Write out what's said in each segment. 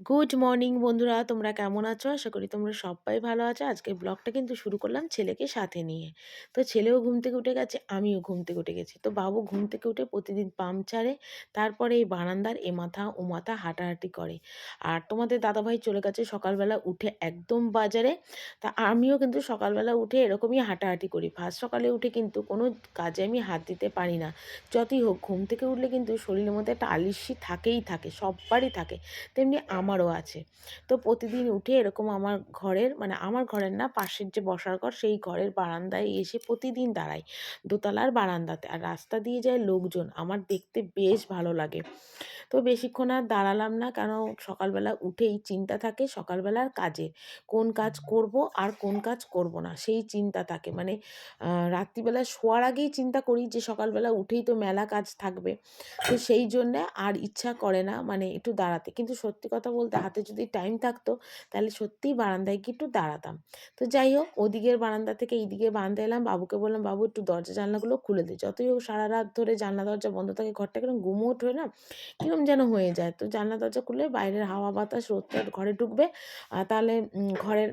Good morning বন্ধুরা। তোমরা কেমন আছো? আশা করি তোমরা সবাই ভালো আছো। আজকে ব্লগটা কিন্তু শুরু করলাম ছেলেকে সাথে নিয়ে। তো ছেলেও ঘুম থেকে উঠে গেছে, আমিও ঘুম থেকে উঠে গেছি। তো বাবু ঘুম থেকে উঠে প্রতিদিন পাম্প ছাড়ে, তারপরে এই বারান্দার এ মাথা, ও মাথা হাঁটাহাঁটি করে। আর তোমাদের দাদাভাই চলে গেছে সকালবেলা উঠে একদম বাজারে। তা আমিও কিন্তু সকালবেলা উঠে এরকমই হাঁটাহাঁটি করি। ফার্স্ট সকালে উঠে কিন্তু কোনো কাজে আমি হাত দিতে পারি না। যতই হোক, ঘুম থেকে উঠলে কিন্তু শরীরের মধ্যে একটা আলিস্যি থাকেই থাকে সববারই থাকে। তেমনি আমারও আছে। তো প্রতিদিন উঠে এরকম আমার ঘরের মানে আমার ঘরের না, পাশের যে বসার ঘর, সেই ঘরের বারান্দায় এসে প্রতিদিন দাঁড়াই। দোতলার বারান্দাতে। আর রাস্তা দিয়ে যায় লোকজন। আমার দেখতে বেশ ভালো লাগে। তো বেশিক্ষণ আর দাঁড়ালাম না কেন, সকালবেলা উঠেই চিন্তা থাকে সকালবেলার কাজে। কোন কাজ করব আর কোন কাজ করব না, সেই চিন্তা থাকে। মানে রাত্রিবেলা শোয়ার আগেই চিন্তা করি যে সকালবেলা উঠেই তো মেলা কাজ থাকবে। তো সেই জন্যে আর ইচ্ছা করে না মানে একটু দাঁড়াতে। কিন্তু সত্যি কথা বলতে হাতে যদি টাইম থাকতো, তাহলে সত্যিই বারান্দায় গিয়ে একটু দাঁড়াতাম। তো যাই হোক, ওদিকের বারান্দা থেকে এইদিকে বারান্দা এলাম, বাবুকে বললাম, বাবু, একটু দরজা জানলাগুলো খুলে দিই যতই হোক সারা রাত ধরে জানলা, দরজা বন্ধ থাকে, ঘরটা কেন গুমোট ওঠে না কীরকম যেন হয়ে যায়। তো জানলা, দরজা খুলে বাইরের হাওয়া, বাতাস রোদটা ঘরে ঢুকবে তাহলে ঘরের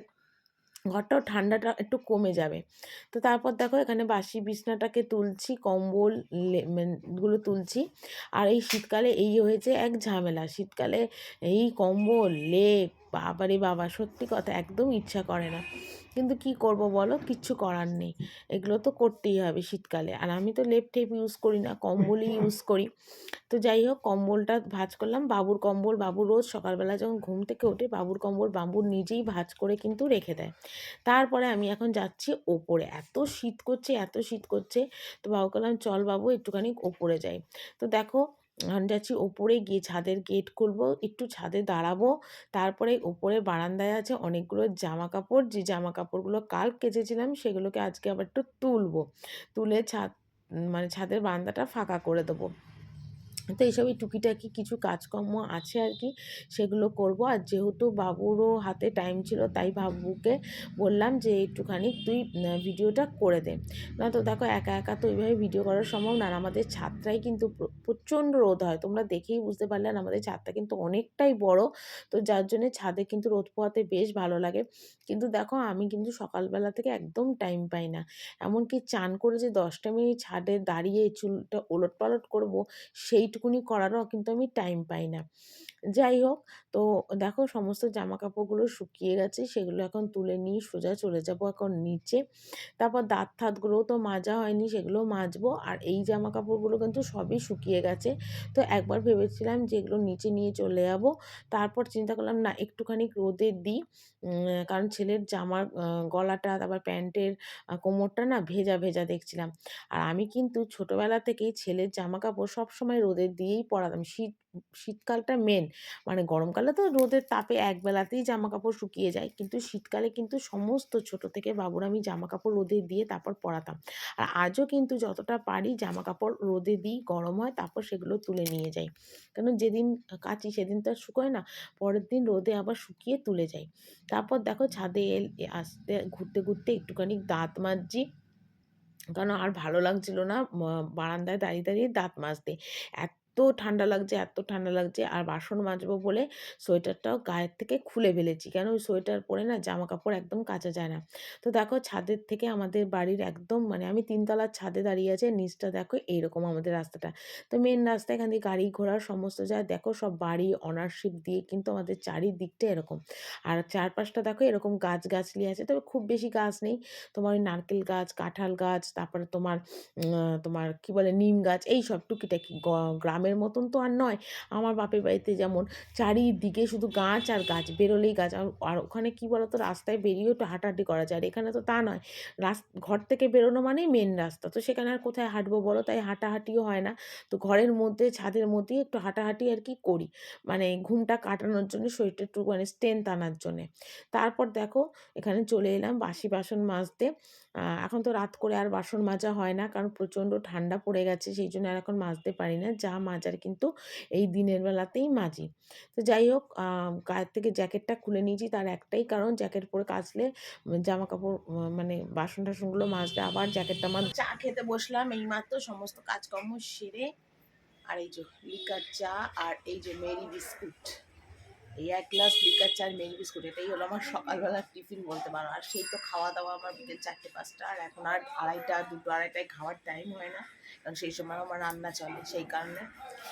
ঘরটাও ঠান্ডাটা একটু কমে যাবে। তো তারপর দেখো এখানে বাসি বিছনাটাকে তুলছি, কম্বলগুলো তুলছি। আর এই শীতকালে এই হয়েছে এক ঝামেলা। শীতকালে এই কম্বল, লেপ, বাবারে বাবা, সত্যি কথা একদম ইচ্ছা করে না। কিন্তু কি করব বলো? কিচ্ছু করার নেই। এগুলো তো করতেই হবে শীতকালে। আর আমি তো লেপ টেপ ইউজ করি না, কম্বলই ইউজ করি। তো যাই হোক, কম্বলটা ভাজ করলাম। বাবুর কম্বল, বাবু রোজ সকালবেলা যখন ঘুম থেকে ওঠে, বাবুর কম্বল বাবুর নিজেই ভাজ করে কিন্তু রেখে দেয়। তারপরে আমি এখন যাচ্ছি ওপরে। এত শীত করছে, এত শীত করছে। তো বাবু বললাম, চল বাবু, একটুখানি ওপরে যাই। তো দেখো এখন যাচ্ছি ওপরে গিয়ে ছাদের গেট খুলবো, একটু ছাদে দাঁড়াবো, তারপরে ওপরে বারান্দায় আছে অনেকগুলো জামা কাপড় যে জামা কাপড়গুলো কাল কেচেছিলাম সেগুলোকে আজকে আবার একটু তুলবো, তুলে ছাদ মানে ছাদের বারান্দাটা ফাঁকা করে দেবো। তো এইসবই টুকিটাকি কিছু কাজকর্ম আছে আর কি, সেগুলো করব। আর যেহেতু বাবুরও হাতে টাইম ছিল, তাই বাবুকে বললাম যে একটুখানি তুই ভিডিওটা করে দে। না তো দেখো একা একা তো ওইভাবে ভিডিও করার সম্ভব না আমাদের ছাদটাই কিন্তু প্রচণ্ড রোদ হয়। তোমরা দেখেই বুঝতে পারলে আমাদের ছাদটা কিন্তু অনেকটাই বড়, তো যার জন্যে ছাদে কিন্তু রোদ পোয়াতে বেশ ভালো লাগে। কিন্তু দেখো আমি কিন্তু সকালবেলা থেকে একদম টাইম পাই না। এমনকি চান করে যে দশটা মিনিট ছাদে দাঁড়িয়ে চুলটা ওলট পালট করব সেইটুকুনি করারও কিন্তু আমি টাইম পাই না। যাই হোক, তো দেখো সমস্ত জামা কাপড়গুলো শুকিয়ে গেছে, সেগুলো এখন তুলে নিয়ে সোজা চলে যাব এখন নিচে। তারপর দাঁত থাতগুলোও তো মাজা হয়নি সেগুলো মাজবো। আর এই জামা কাপড়গুলো কিন্তু সবই শুকিয়ে গেছে। তো একবার ভেবেছিলাম যে এগুলো নিচে নিয়ে চলে যাব। তারপর চিন্তা করলাম, না, একটুখানি রোদে দিই। কারণ ছেলের জামার গলাটা, তারপর প্যান্টের কোমরটা না ভেজা ভেজা দেখছিলাম। আর আমি কিন্তু ছোটোবেলা থেকেই ছেলের জামা কাপড় সবসময় রোদে দিয়েই পরাতাম। শীত শীতকালটা মেন মানে গরমকালে তো রোদের তাপে একবেলাতেই জামা কাপড় শুকিয়ে যায়। কিন্তু শীতকালে কিন্তু সমস্ত ছোট থেকে বাবুর আমি জামা কাপড় রোদে দিয়ে তারপর পরাতাম। আর আজও কিন্তু যতটা পারি জামা কাপড় রোদে দিই, গরম হয়, তারপর সেগুলো তুলে নিয়ে যাই। কেন যেদিন কাচি সেদিন তো আর শুকোয় না, পরের দিন রোদে আবার শুকিয়ে তুলে যাই। তারপর দেখো ছাদে এল আসতে, ঘুরতে ঘুরতে একটুখানি দাঁত মাজছি। কারণ আর ভালো লাগছিল না বারান্দায় দাঁড়িয়ে দাঁড়িয়ে দাঁত মাজতে। এত ঠান্ডা লাগছে, এত ঠান্ডা লাগছে। আর বাসন মাজবো বলে সোয়েটারটাও গায়ের থেকে খুলে ফেলেছি। কেন? ওই সোয়েটার পরে না জামা কাপড় একদম কাচা যায় না। তো দেখো ছাদের থেকে আমাদের বাড়ির একদম মানে আমি তিনতলার ছাদে দাঁড়িয়ে আছে নিচটা দেখো এইরকম আমাদের রাস্তাটা। তো মেন রাস্তা এখান দিয়ে গাড়ি ঘোড়ার সমস্ত যায় দেখো সব বাড়ি অনারশিপ দিয়ে কিন্তু আমাদের চারিদিকটা এরকম। আর চারপাশটা দেখো এরকম গাছ গাছলি আছে। তবে খুব বেশি গাছ নেই। তোমার ওই নারকেল গাছ, কাঁঠাল গাছ, তারপরে তোমার তোমার কি বলে, নিম গাছ, এই সব টুকিটাকি গ্রাম গ্রামের মতন তো আর নয়। আমার বাপের বাড়িতে যেমন চারিদিকে শুধু গাছ আর গাছ, বেরোলেই গাছ। আর ওখানে কী বলতো, রাস্তায় বেরিয়েও একটু হাঁটাহাঁটি করা যায়। আর এখানে তো তা নয়। রাস, ঘর থেকে বেরোনো মানেই মেন রাস্তা। তো সেখানে আর কোথায় হাঁটবো বলো? তাই হাঁটাহাঁটিও হয় না। তো ঘরের মধ্যে, ছাদের মধ্যেই একটু হাঁটাহাঁটি আর কি করি। মানে ঘুমটা কাটানোর জন্য, শরীরটা একটু মানে স্ট্রেন্থ আনার জন্যে। তারপর দেখো, এখানে চলে এলাম বাসি বাসন মাজতে। এখন তো রাত করে আর বাসন মাজা হয় না। কারণ প্রচণ্ড ঠান্ডা পড়ে গেছে, সেই জন্য আর এখন মাজতে পারি না। যা মাজার কিন্তু এই দিনের বেলাতেই মাজি। তো যাই হোক গায়ের থেকে জ্যাকেটটা খুলে নিয়েছি তার একটাই কারণ জ্যাকেট পরে কাচলে জামা কাপড় মানে বাসন টাসনগুলো মাজলে আবার জ্যাকেটটা মাজ চা খেতে বসলাম এই মাত্র সমস্ত কাজকর্ম সেরে। আর এই যে, লিকার চা আর এই যে, মেরি বিস্কুট। এই এক গ্লাস লিকার চার মেরি বিস্কুট এটাই হলো আমার সকালবেলার টিফিন বলতে পারো। আর সেই তো খাওয়া দাওয়া আমার বিকেল চারটে, পাঁচটা। আর এখন আর আড়াইটা, দুটো, আড়াইটায় খাওয়ার টাইম হয় না। কারণ সেই সময় আমার রান্না চলে, সেই কারণে।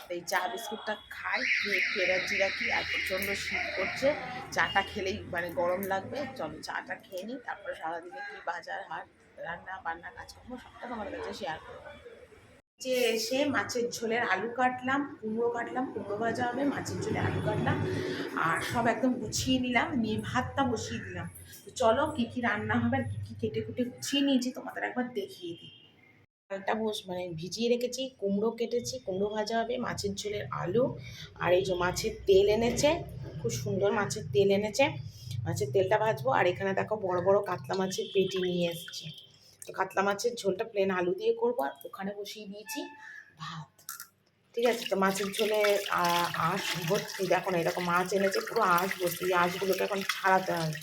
এই চা বিস্কুটটা খাই, খেয়ে একটু এনার্জি রাখি। আর প্রচণ্ড শীত করছে চাটা খেলেই মানে গরম লাগবে। চলো চাটা খেয়ে নিই। তারপরে সারাদিনে কী বাজার, হাট রান্না বান্না কাজকর্ম, সবটা তোমার কাছে শেয়ার করব। যে এসে মাছের ঝোলের আলু কাটলাম, কুমড়ো কাটলাম, কুমড়ো ভাজা হবে, মাছের ঝোলে আলু কাটলাম, আর সব একদম গুছিয়ে নিলাম, নিয়ে ভাতটা বসিয়ে দিলাম। তো চলো কী কী রান্না হবে আর কী কী কেটে কুটে গুছিয়ে নিয়েছি, তোমাদের একবার দেখিয়ে দিই। ডালটা বস মানে ভিজিয়ে রেখেছি, কুমড়ো কেটেছি, কুমড়ো ভাজা হবে, মাছের ঝোলের আলু, আর এই যে মাছের তেল এনেছে, খুব সুন্দর মাছের তেল এনেছে। মাছের তেলটা ভাজবো, আর এখানে দেখো বড় বড় কাতলা মাছের পেটি নিয়ে এসছে। কাতলা মাছের ঝোলটা প্লেন আলু দিয়ে করব আর ওখানে বসিয়ে দিয়েছি ভাত। ঠিক আছে? তো মাছের ঝোলে আঁশ ভর্তি। দেখো না, এরকম মাছ এনেছে, পুরো আঁশ ভর্তি। আঁশগুলোকে এখন ছাড়াতে হবে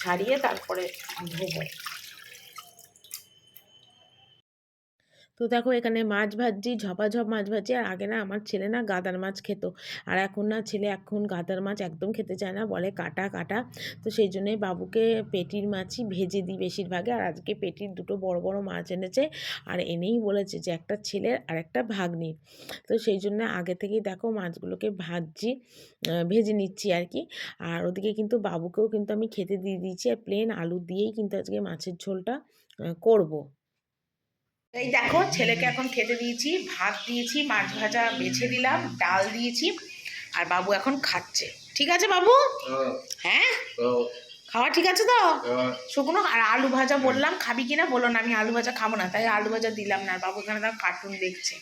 ছাড়িয়ে তারপরে ধোবো। তো দেখো এখানে মাছ ভাজছি, ঝপাঝপ মাছ ভাজছি, আর আগে না আমার ছেলে না গাদার মাছ খেত। আর এখন না ছেলে এখন গাদার মাছ একদম খেতে চায় না, বলে কাটা কাটা। তো সেই জন্যই বাবুকে পেটির মাছই ভেজে দিই বেশিরভাগে। আর আজকে পেটির দুটো বড় বড় মাছ এনেছে। আর এনেই বলেছে যে একটা ছেলের আর একটা ভাগ্নির তো সেই জন্য আগে থেকেই দেখো মাছগুলোকে ভাজছি ভেজে নিচ্ছি আর কি। আর ওদিকে কিন্তু বাবুকেও কিন্তু আমি খেতে দিয়ে দিয়েছি। আর প্লেন আলু দিয়েই কিন্তু আজকে মাছের ঝোলটা করব। এই দেখো, ছেলেকে এখন খেতে দিয়েছি, ভাত দিয়েছি, মাছ ভাজা বেছে দিলাম, ডাল দিয়েছি, আর বাবু এখন খাচ্ছে। ঠিক আছে বাবু? হ্যাঁ? খাওয়া ঠিক আছে তো? শুকনো? আর আলু ভাজা বললাম, খাবি কিনা? বলল না, আমি আলু ভাজা খাব না, তাই আলু ভাজা দিলাম না, আর বাবু এখানে তার কার্টুন দেখছে।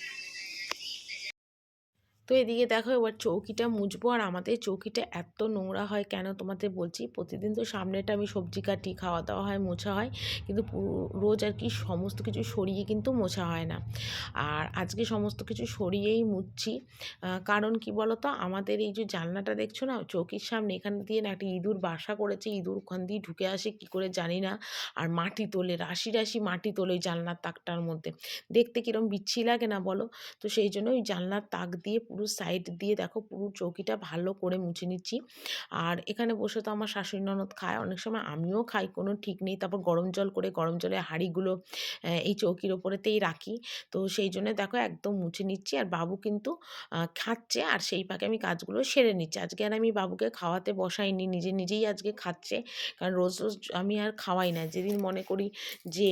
তো এদিকে দেখো এবার চৌকিটা মুছবো আর আমাদের চৌকিটা এত নোংরা হয় কেন তোমাদের বলছি? প্রতিদিন তো সামনেটা আমি সবজি কাটি খাওয়া দাওয়া হয়, মোছা হয়। কিন্তু রোজ আর কি সমস্ত কিছু সরিয়ে কিন্তু মোছা হয় না। আর আজকে সমস্ত কিছু সরিয়েই মুছছি। কারণ কি বলো তো আমাদের এই যে জানলাটা দেখছ না? চৌকির সামনে এখান দিয়ে না একটা ইঁদুর বাসা করেছে। ইঁদুর ওখান দিয়ে ঢুকে আসে, কি করে জানি না? আর মাটি তোলে, রাশি রাশি মাটি তোলে ওই জানলার তাকটার মধ্যে। দেখতে কিরম বিচ্ছি লাগে না বলো? তো সেই জন্য ওই জানলার তাক দিয়ে পুরো সাইড দিয়ে দেখো পুরো চৌকিটা ভালো করে মুছে নিচ্ছি। আর এখানে বসে তো আমার শাশুড়ি ননদ খায়, অনেক সময় আমিও খাই, কোনো ঠিক নেই। তারপর গরম জল করে, গরম জলে হাঁড়িগুলো এই চৌকির ওপরেতেই রাখি। তো সেই জন্য দেখো একদম মুছে নিচ্ছি আর বাবু কিন্তু খাচ্ছে আর সেই ফাঁকে আমি কাজগুলো সেরে নিচ্ছি। আজকে আর আমি বাবুকে খাওয়াতে বসাইনি, নিজে নিজেই আজকে খাচ্ছে। কারণ রোজ রোজ আমি আর খাওয়াই না। যেদিন মনে করি যে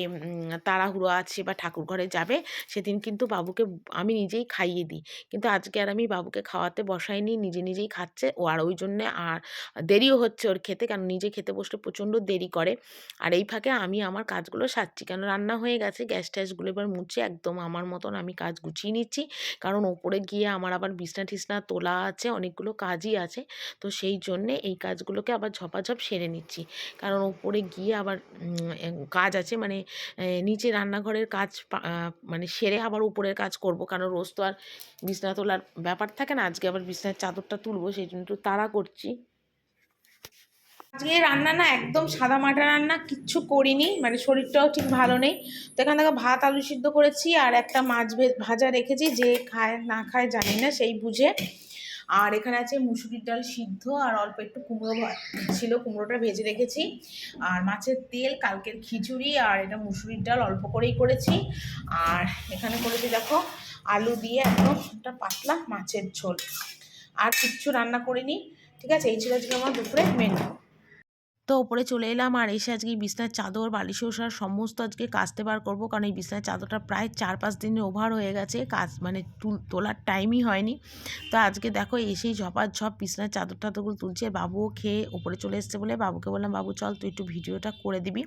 তাড়াহুড়ো আছে বা ঠাকুর ঘরে যাবে, সেদিন কিন্তু বাবুকে আমি নিজেই খাইয়ে দিই। কিন্তু আজকে আর আমি বাবুকে খাওয়াতে বসাইনি, নিজে নিজেই খাচ্ছে। ও আর ওই জন্যে আর দেরিও হচ্ছে ওর খেতে কারণ নিজে খেতে বসলে প্রচণ্ড দেরি করে। আর এই ফাঁকে আমি আমার কাজগুলো সারছি, কেন রান্না হয়ে গেছে, গ্যাস ট্যাসগুলো এবার মুছে একদম আমার মতন আমি কাজ গুছিয়ে নিচ্ছি। কারণ ওপরে গিয়ে আমার আবার বিছনা টিছনা তোলা আছে, অনেকগুলো কাজই আছে। তো সেই জন্যে এই কাজগুলোকে আবার ঝপাঝপ সেরে নিচ্ছি। কারণ ওপরে গিয়ে আবার কাজ আছে মানে নিচে রান্নাঘরের কাজ মানে সেরে আবার উপরের কাজ করব। কারণ রোজ তো আর বিছনা তোলার ব্যাপার থাকে না, আজকে আবার বিছনার চাদরটা তুলবো, সেই জন্য একটু তাড়া করছি। আজকে রান্না না একদম সাদা মাটা রান্না, কিচ্ছু করিনি মানে শরীরটাও ঠিক ভালো নেই। তো এখান থেকে ভাত, আলু সিদ্ধ করেছি, আর একটা মাছ ভাজা রেখেছি, যে খায় না খায় জানি না, সেই বুঝে। আর এখানে আছে মুসুরির ডাল সিদ্ধ, আর অল্প একটু কুমড়ো ছিল, কুমড়োটা ভেজে রেখেছি। আর মাছের তেল, কালকের খিচুড়ি, আর এটা মুসুরির ডাল, অল্প করেই করেছি। আর এখানে করেছি, দেখো আলু দিয়ে একদম একটা পাতলা মাছের ঝোল। আর কিচ্ছু রান্না করিনি, ঠিক আছে? এই ছিল আজকে আমার দুপুরে মেনু তো ওপরে চলে এলাম আর এসে আজকে বিছনার চাদর, বালিশ, ওষার সমস্ত আজকে কাচতে বার করব, কারণ এই বিছনার চাদরটা প্রায় চার পাঁচ দিনে ওভার হয়ে গেছে, কাজ মানে তুল, তোলার টাইমই হয়নি। তো আজকে দেখো এসেই ঝপার ঝপ বিছনার চাদর টাদরগুলো তুলছে বাবুও খেয়ে ওপরে চলে এসছে বলে বাবুকে বললাম, বাবু চল, তুই একটু ভিডিওটা করে দিবি।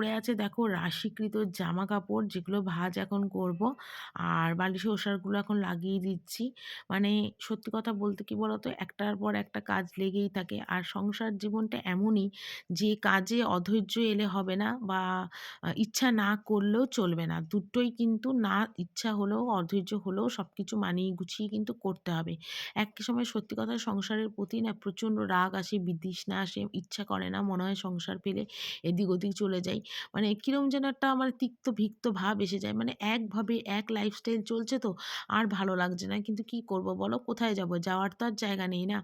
পড়ে আছে দেখো রাশিকৃত জামা কাপড় যেগুলো ভাজ এখন করব। আর বালিশে ওষারগুলো এখন লাগিয়ে দিচ্ছি। মানে সত্যি কথা বলতে কি বলতো? একটার পর একটা কাজ লেগেই থাকে। আর সংসার জীবনটা এমনই, যে কাজে অধৈর্য এলে হবে না বা ইচ্ছা না করলেও চলবে না। দুটোই কিন্তু না ইচ্ছা হলেও, অধৈর্য হলেও সব কিছু মানিয়ে গুছিয়ে কিন্তু করতে হবে। এক সময় সত্যি কথা সংসারের প্রতি না প্রচণ্ড রাগ আসে, বিতৃষ্ণা আসে। ইচ্ছা করে না, মনে হয় সংসার পেলে এদিক ওদিক চলে যাই। মানে কীরকম যেন একটা আমার তিক্ত ভিক্ত ভাব এসে যায়। মানে একভাবে এক লাইফস্টাইল চলছে তো, আর ভালো লাগছে না। কিন্তু কি করব বলো? কোথায় যাব? যাওয়ার তো আর জায়গা নেই না?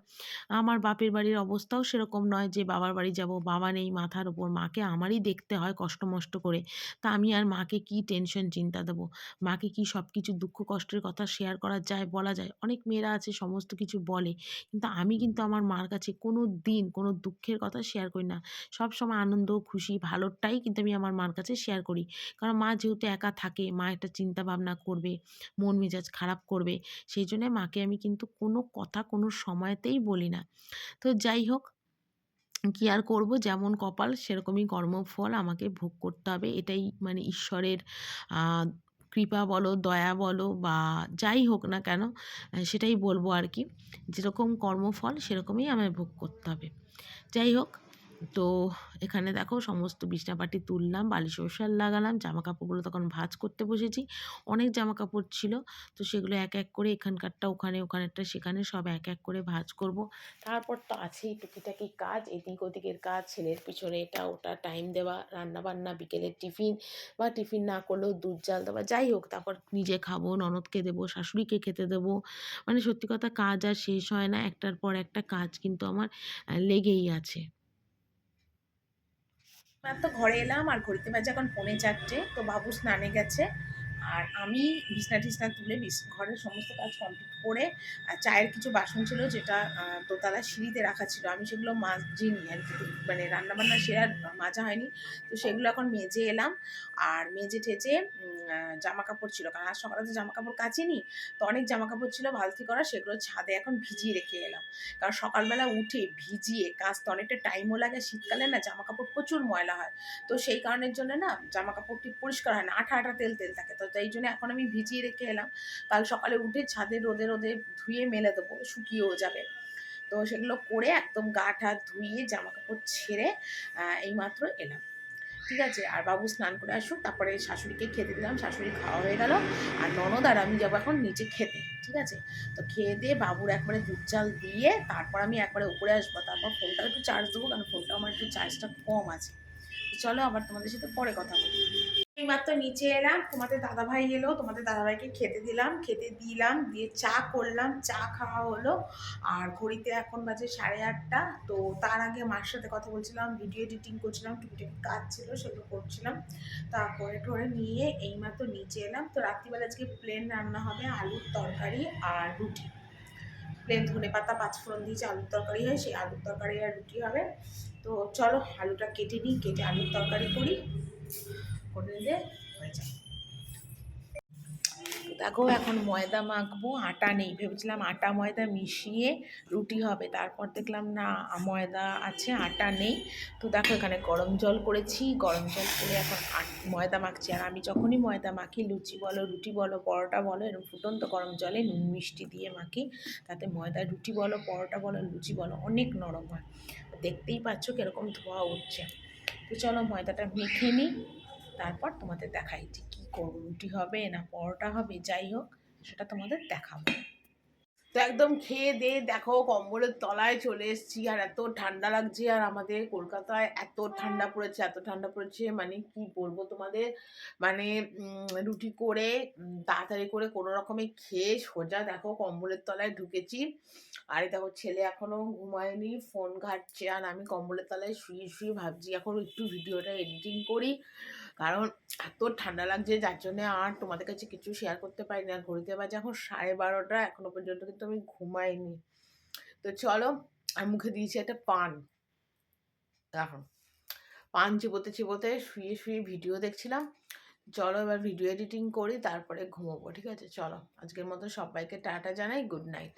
আমার বাপের বাড়ির অবস্থাও সেরকম নয় যে বাবার বাড়ি যাব। বাবা নেই, মাথার ওপর মাকে আমারই দেখতে হয় কষ্ট মষ্ট করে। তা আমি আর মাকে কি টেনশন চিন্তা দেবো? মাকে কি সব কিছু দুঃখ, কষ্টের কথা শেয়ার করা যায়, বলা যায়? অনেক মেয়েরা আছে, সমস্ত কিছু বলে। কিন্তু আমি কিন্তু আমার মার কাছে কোনো দিন কোনো দুঃখের কথা শেয়ার করি না। সব সময় আনন্দ, খুশি, ভালোটাই কিন্তু আমি আমার মার কাছে শেয়ার করি। কারণ মা যেহেতু একা থাকে, মা একটা চিন্তা ভাবনা করবে, মন মেজাজ খারাপ করবে, সেই জন্যে মাকে আমি কিন্তু কোনো কথা কোনো সময়তেই বলি না। তো যাই হোক, কি আর করব? যেমন কপাল, সেরকমই কর্মফল আমাকে ভোগ করতে হবে। এটাই মানে ঈশ্বরের কৃপা বলো, দয়া বলো বা যাই হোক না কেন সেটাই বলব আর কি। যেরকম কর্মফল, সেরকমই আমায় ভোগ করতে হবে। যাই হোক তো এখানে দেখো সমস্ত বিছনাপাটি তুললাম, বালিশ ওষার লাগালাম জামা কাপড়গুলো তখন ভাঁজ করতে বসেছি। অনেক জামা কাপড় ছিল, তো সেগুলো এক এক করে এখানকারটা, ওখানে ওখানেরটা, সেখানে সব এক এক করে ভাঁজ করব। তারপর তো আছেই টুকিটাকি কাজ, এদিক ওদিকের কাজ, ছেলের পিছনে এটা ওটা টাইম দেওয়া রান্না বান্না বিকেলের টিফিন বা টিফিন না করলেও দুধ জাল দেওয়া, যাই হোক, তারপর নিজে খাব, ননদকে দেবো, শাশুড়িকে খেতে দেবো। মানে সত্যি কথা কাজ আর শেষ হয় না, একটার পর একটা কাজ কিন্তু আমার লেগেই আছে। মাত্র ঘরে এলাম আর ঘড়িতে বাজে এখন পৌনে চারটে তো বাবু স্নানে গেছে। আর আমি বিছনা টিছনা তুলে ঘরের সমস্ত কাজ কমপ্লিট করে, আর চায়ের কিছু বাসন ছিল যেটা দোতলা সিঁড়িতে রাখা ছিল। আমি সেগুলো মাজিনি আর কি মানে রান্নাবান্না সে আর মাজা হয়নি। তো সেগুলো এখন মেজে এলাম। আর মেজে ঠেজে জামা কাপড় ছিল। কারণ আজ সকালে তো জামা কাপড় কাচিনি, তো অনেক জামা কাপড় ছিল ভালতি করা, সেগুলো ছাদে এখন ভিজিয়ে রেখে এলাম। কারণ সকালবেলা উঠে ভিজিয়ে কাচতে অনেকটা টাইমও লাগে। শীতকালে না জামা কাপড় প্রচুর ময়লা হয়। তো সেই কারণের জন্য না জামা কাপড়টি পরিষ্কার হয় না। আঠা আঠা তেল তেল থাকে। তো তাই জন্য এখন আমি ভিজিয়ে রেখে এলাম। কাল সকালে উঠে ছাদে রোদে রোদে ধুয়ে মেলে দেবো, শুকিয়েও যাবে। তো সেগুলো করে একদম গা ঠা ধুয়ে জামা কাপড় ছেড়ে এইমাত্র এলাম। ঠিক আছে? আর বাবু স্নান করে আসুক, তারপরে শাশুড়িকে খেতে দিলাম, শাশুড়ি খাওয়া হয়ে গেল। আর ননদ আর আমি যাব এখন নিচে খেতে, ঠিক আছে? তো খেয়ে দিয়ে বাবুর একবারে দুধ চাল দিয়ে তারপর আমি একবারে উপরে আসব। তারপর ফোনটা একটু চার্জ দেবো, কারণ ফোনটা আমার একটু চার্জটা কম আছে। তো চলো আবার তোমাদের সাথে পরে কথা বলি। এইমাত্র নিচে এলাম, তোমাদের দাদাভাই এলো, তোমাদের দাদাভাইকে খেতে দিলাম খেতে দিলাম, দিয়ে চা করলাম, চা খাওয়া হলো। আর ঘড়িতে এখন বাজে সাড়ে আটটা, তো তার আগে মার সাথে কথা বলছিলাম ভিডিও এডিটিং করছিলাম, টুকিটাকি কাজ ছিল, সেগুলো করছিলাম। তারপরে ঠরে নিয়ে এইমাত্র নিচে এলাম। তো রাত্রিবেলা আজকে প্লেন রান্না হবে, আলুর তরকারি আর রুটি। প্লেন ধনে পাতা পাঁচফোড়ন দিয়ে যে আলুর তরকারি হয়, সেই আলুর তরকারি আর রুটি হবে। তো চলো, আলুটা কেটে নিই, কেটে আলুর তরকারি করি। করে নিলে হয়ে যায় দেখো, এখন ময়দা মাখবো, আটা নেই। ভেবেছিলাম আটা ময়দা মিশিয়ে রুটি হবে। তারপর দেখলাম, না, ময়দা আছে, আটা নেই। তো দেখো, এখানে গরম জল করেছি। গরম জল করে এখন ময়দা মাখছি। আর আমি যখনই ময়দা মাখি, লুচি বলো, রুটি বলো, পরোটা বলো এরকম ফুটন্ত গরম জলে নুন মিষ্টি দিয়ে মাখি। তাতে ময়দা, রুটি বলো, পরোটা বলো, লুচি বলো, অনেক নরম হয়। দেখতেই পাচ্ছ কীরকম ধোয়া উঠছে। তো চলো, ময়দাটা মেখে নিই। তারপর তোমাদের দেখাই যে কী করব রুটি হবে না পরোটা হবে, যাই হোক, সেটা তোমাদের দেখাবো। তো একদম খেয়ে দিয়ে দেখো কম্বলের তলায় চলে এসেছি। আর এত ঠান্ডা লাগছে, আর আমাদের কলকাতায় এত ঠান্ডা পড়েছে, এত ঠান্ডা পড়েছে মানে কি বলব তোমাদের? মানে রুটি করে তাড়াতাড়ি করে কোনো রকমে খেয়ে সোজা দেখো কম্বলের তলায় ঢুকেছি। আর দেখো ছেলে এখনও ঘুমায়নি, ফোন ঘাটছে, আর আমি কম্বলের তলায় শুয়ে শুয়ে ভাবছি, এখন একটু ভিডিওটা এডিটিং করি। কারণ এত ঠান্ডা লাগছে, যার জন্য আর তোমাদের কাছে কিছু শেয়ার করতে পারি না ঘড়িতে বাজে এখন সাড়ে বারোটা, এখনও পর্যন্ত কিন্তু আমি ঘুমাইনি। তো চলো, আমি মুখে দিয়েছি একটা পান। দেখো, পান চিবোতে চিবোতে শুয়ে শুয়ে ভিডিও দেখছিলাম। চলো এবার ভিডিও এডিটিং করি, তারপরে ঘুমোবো, ঠিক আছে? চলো, আজকের মতো সবাইকে টাটা জানাই, গুড নাইট।